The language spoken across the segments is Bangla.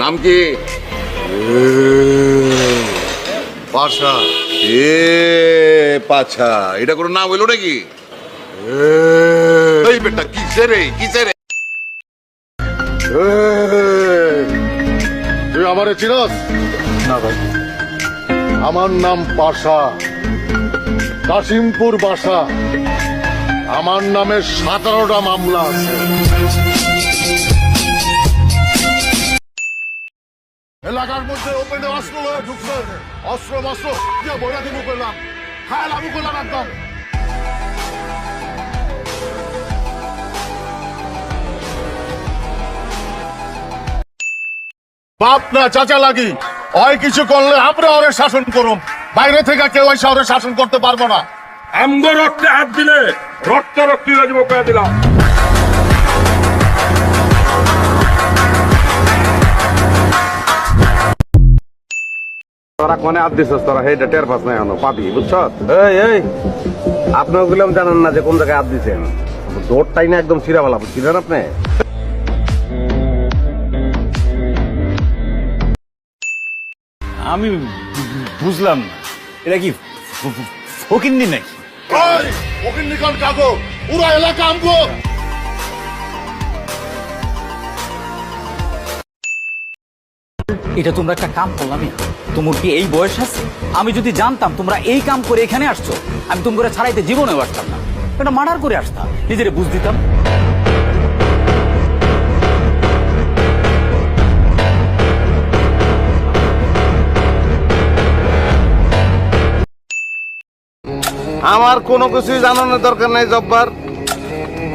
নাম কি? পাশা এ পাছা। এটা কোনো নাম হইল নাকি? এই বেটা কিসে রে কিসে রে তুই আমারে চিনস? না ভাই। আমার নাম পাশা কাশিমপুর বাসা। আমার নামে সাতারোটা মামলা আছে। অস্ত্র ঢুকছে অস্ত্র মস্ত্র বইরা দিব করলাম লাগু করলাম একদম। বাপ না চাচা লাগি হয় কিছু করলে আমরা ওরে শাসন করুম বাইরে থেকে কেউ এসে ওরে শাসন করতে পারব না। আমগো রক্তে হাত দিলে রক্ত রক্তি যাব দিলাম। তোরা কোনে হাত দিছস? তোরা সেইটা টের পাস নাই এখনও। পাবি বুঝছ এই এই আপনি ওগুলো জানেন না যে কোন জায়গায় হাত দিছেন। দৌড়টাই না একদম চিরাবালা বুঝছিলেন আপনি? আমি বুঝলাম না। এটা কি ফকিন্দি নাকি? ওই ওকে নিকন কাগো পুরো এলাকা আমগো। এটা তোমরা একটা কাম করলামই তোমার কি এই বয়স আছে? আমি যদি জানতাম তোমরা এই কাম করে এখানে আসছো, আমি তোমরা ছাড়াইতে জীবনে আসতাম না। এটা মার্ডার করে আসতাম নিজের বুঝ দিতাম। আমার কোনো কিছুই জানানোর দরকার নাই, জব্বার।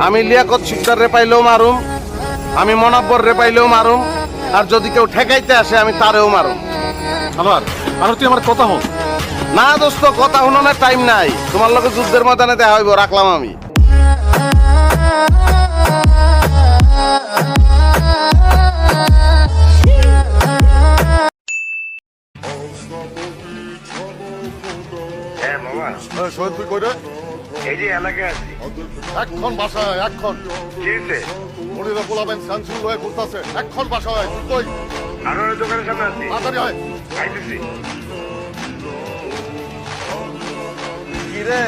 আমি লিয়াকত শিকদার রে পাইলেও মারুম, আমি মনাব্বর রে পাইলেও মারুম। আর যদি কেউ ঠেকাইতে আসে আমি তারেও মারুম আমার আর তুই আমার কথা হন। না দোস্ত কথা হলো না টাইম নাই। তোমার লোকের যুদ্ধের ময়দানে দেখা হইব রাখলাম আমি। এই, শহীদ তুই কই রে? এই যে এলাকায় আছি। এক্ষণ বাসায় এক্ষণ কি হয়েছে? পোলাবেন সানসুল হয়ে ঘুরতাছে। এক্ষণ বাসায় তুই কই আরও দোকানের সামনে আছি। তাড়াতাড়ি হয়। আইতেছি। কি রে?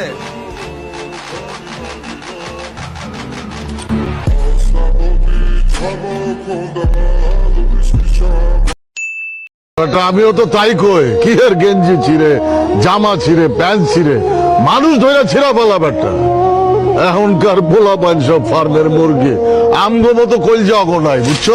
আমিও তো তাই কই। কি এর গেঞ্জি ছিঁড়ে জামা ছিঁড়ে প্যান্ট ছিঁড়ে? মানুষ ধরে ছেড়া বলা ব্যাপারটা। এখনকার পোলা সব ফার্মের মুরগি, আমগো মতো কলজা অগো নাই, বুঝছ?